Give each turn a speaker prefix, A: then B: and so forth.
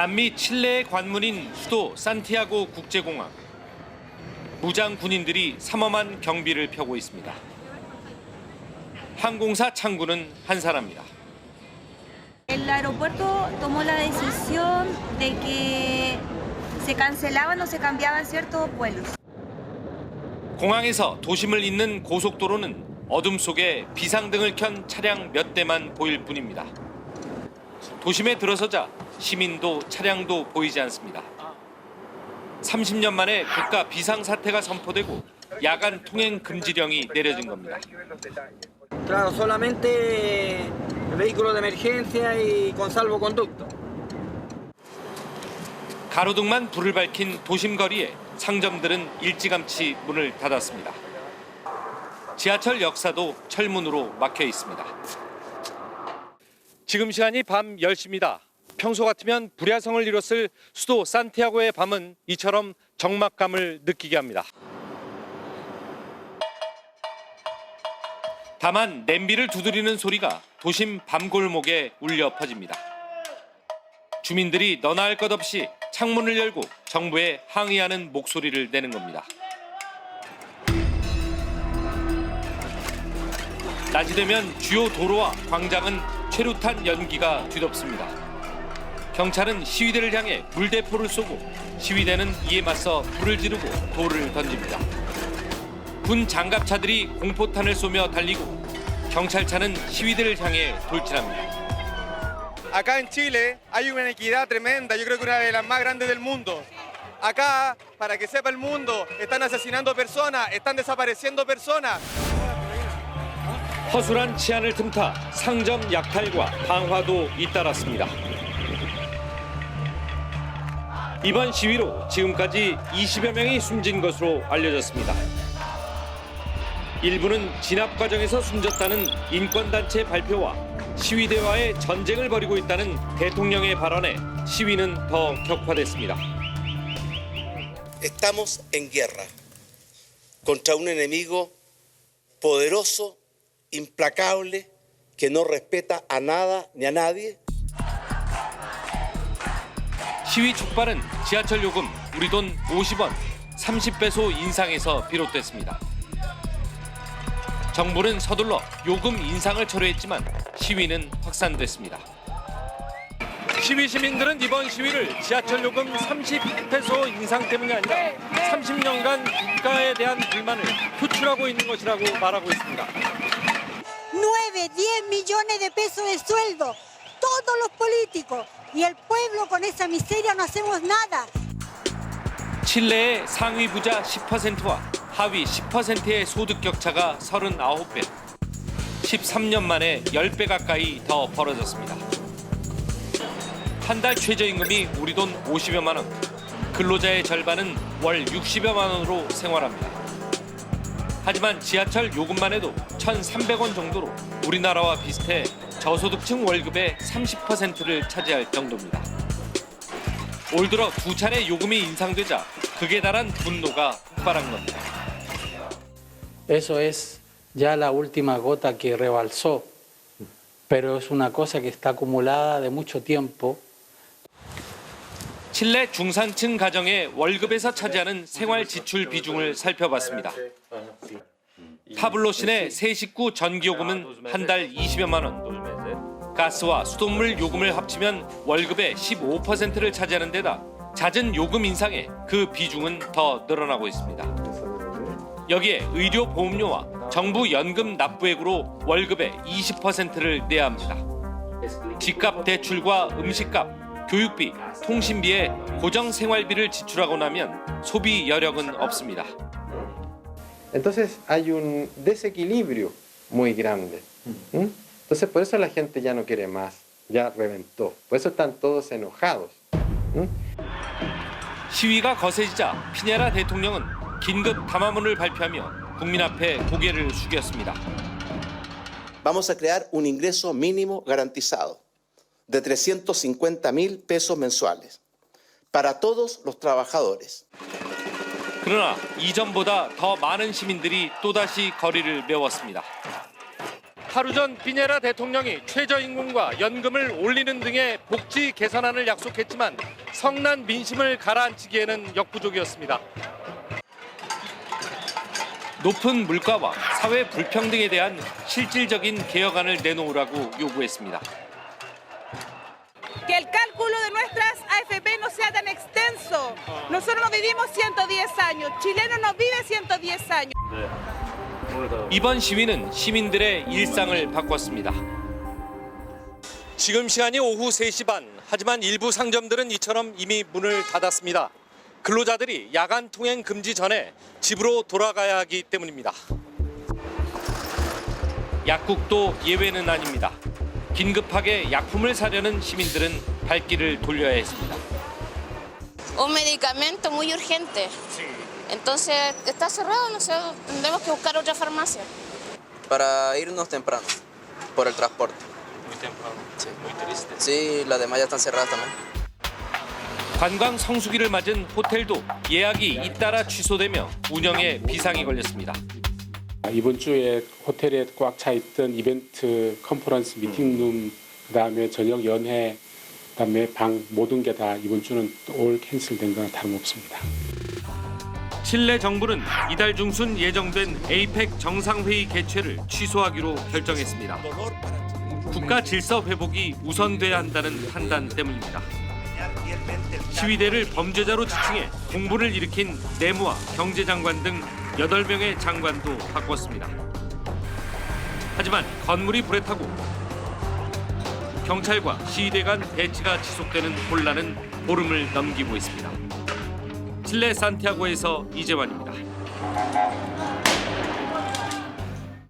A: 남미 칠레의 관문인 수도 산티아고 국제공항. 무장 군인들이 삼엄한 경비를 펴고 있습니다. 항공사 창구는 한산합니다.
B: El aeropuerto tomó la decisión de que se cancelaban o se cambiaban ciertos vuelos.
A: 공항에서 도심을 잇는 고속도로는 어둠 속에 비상등을 켠 차량 몇 대만 보일 뿐입니다. 도심에 들어서자 시민도 차량도 보이지 않습니다. 30년 만에 국가 비상사태가 선포되고 야간 통행 금지령이 내려진 겁니다.
C: Claro, solamente vehículos de emergencia y con salvoconducto.
A: 가로등만 불을 밝힌 도심 거리에 상점들은 일찌감치 문을 닫았습니다. 지하철 역사도 철문으로 막혀 있습니다. 지금 시간이 밤 10시입니다. 평소 같으면 불야성을 이뤘을 수도 산티아고의 밤은 이처럼 적막감을 느끼게 합니다. 다만 냄비를 두드리는 소리가 도심 밤골목에 울려 퍼집니다. 주민들이 너나 할 것 없이 창문을 열고 정부에 항의하는 목소리를 내는 겁니다. 낮이 되면 주요 도로와 광장은 최루탄 연기가 뒤덮습니다. 경찰은 시위대를 향해 물대포를 쏘고 시위대는 이에 맞서 불을 지르고 돌을 던집니다. 군 장갑차들이 공포탄을 쏘며 달리고 경찰차는 시위대를 향해 돌진합니다.
D: Acá en Chile hay una inequidad tremenda, yo creo que una de las más grandes del mundo. Acá, para que sepa el mundo, están asesinando personas, están desapareciendo personas.
A: 허술한 치안을 틈타 상점 약탈과 방화도 잇따랐습니다. 이번 시위로 지금까지 20여 명이 숨진 것으로 알려졌습니다. 일부는 진압 과정에서 숨졌다는 인권단체 발표와 시위대와의 전쟁을 벌이고 있다는 대통령의 발언에 시위는 더 격화됐습니다.
E: Estamos en guerra contra un enemigo poderoso, implacable, que no respeta a nada ni a nadie.
A: 시위 촉발은 지하철 요금 우리 돈 50원 30배소 인상에서 비롯됐습니다. 정부는 서둘러 요금 인상을 철회했지만 시위는 확산됐습니다. 시위 시민들은 이번 시위를 지하철 요금 30페소 인상 때문이 아니라 30년간 국가에 대한 불만을 표출하고 있는 것이라고 말하고 있습니다.
F: 9, 10 millones de pesos de sueldo, todos los políticos. Y el pueblo con esa miseria no hacemos nada.
A: 칠레의 상위 부자 10%와 하위 10%의 소득 격차가 39배. 13년 만에 10배 가까이 더 벌어졌습니다. 한 달 최저임금이 우리 돈 50여만 원. 근로자의 절반은 월 60여만 원으로 생활합니다. 하지만 지하철 요금만 해도 1,300원 정도로 우리나라와 비슷해 저소득층 월급의 30%를 차지할 정도입니다. 올 들어 두 차례 요금이 인상되자 극에 달한 분노가 폭발한 겁니다.
G: Eso es ya la última gota que rebalsó, pero es una cosa que está acumulada de mucho tiempo.
A: 칠레 중산층 가정의 월급에서 차지하는 생활 지출 비중을 살펴봤습니다. 파블로 씨네 세 식구 전기요금은 한 달 20여만 원. 가스와 수돗물 요금을 합치면 월급의 15%를 차지하는 데다 잦은 요금 인상에 그 비중은 더 늘어나고 있습니다. 여기에 의료 보험료와 정부 연금 납부액으로 월급의 20%를 내야 합니다. 집값 대출과 음식값, 교육비, 통신비에 고정 생활비를 지출하고 나면 소비 여력은 없습니다.
H: Entonces hay un desequilibrio muy grande. ¿m? Entonces por eso la gente ya no quiere más, ya reventó. Por eso están todos enojados. ¿m?
A: 시위가 거세지자 피냐라 대통령은 긴급 담화문을 발표하며 국민 앞에 고개를 숙였습니다.
E: Vamos a crear un ingreso mínimo garantizado de 350 mil pesos mensuales para todos los trabajadores.
A: 그러나 이전보다 더 많은 시민들이 또다시 거리를 메웠습니다. 하루 전 비네라 대통령이 최저임금과 연금을 올리는 등의 복지 개선안을 약속했지만 성난 민심을 가라앉히기에는 역부족이었습니다. 높은 물가와 사회 불평등에 대한 실질적인 개혁안을 내놓으라고 요구했습니다.
I: Nosotros no vivimos 110 años, chileno no vive 110 años.
A: 이번 시위는 시민들의 일상을 바꿨습니다. 지금 시간이 오후 3시 반. 하지만 일부 상점들은 이처럼 이미 문을 닫았습니다. 근로자들이 야간 통행 금지 전에 집으로 돌아가야 하기 때문입니다. 약국도 예외는 아닙니다. 긴급하게 약품을 사려는 시민들은 발길을 돌려야 했습니다.
J: Un medicamento muy urgente. Entonces está cerrado, no sé, tendremos que buscar otra farmacia.
K: para irnos temprano por el transporte. Muy temprano. Sí. Muy triste. Sí, las demás ya están cerradas también.
A: 관광 성수기를 맞은 호텔도 예약이 잇따라 취소되며 운영에 비상이 걸렸습니다.
L: 이번 주에 호텔에 꽉 차 있던 이벤트 컨퍼런스 미팅룸 그다음에 저녁 연회 그다음에 방 모든 게 다 이번 주는 올 캔슬된 거나 다름없습니다.
A: 칠레 정부는 이달 중순 예정된 에이펙 정상회의 개최를 취소하기로 결정했습니다. 국가 질서 회복이 우선돼야 한다는 판단 때문입니다. 시위대를 범죄자로 지칭해 공분을 일으킨 내무와 경제장관 등 8명의 장관도 바꿨습니다. 하지만 건물이 불에 타고 경찰과 시위대 간 대치가 지속되는 혼란은 보름을 넘기고 있습니다. 칠레 산티아고에서 이재환입니다.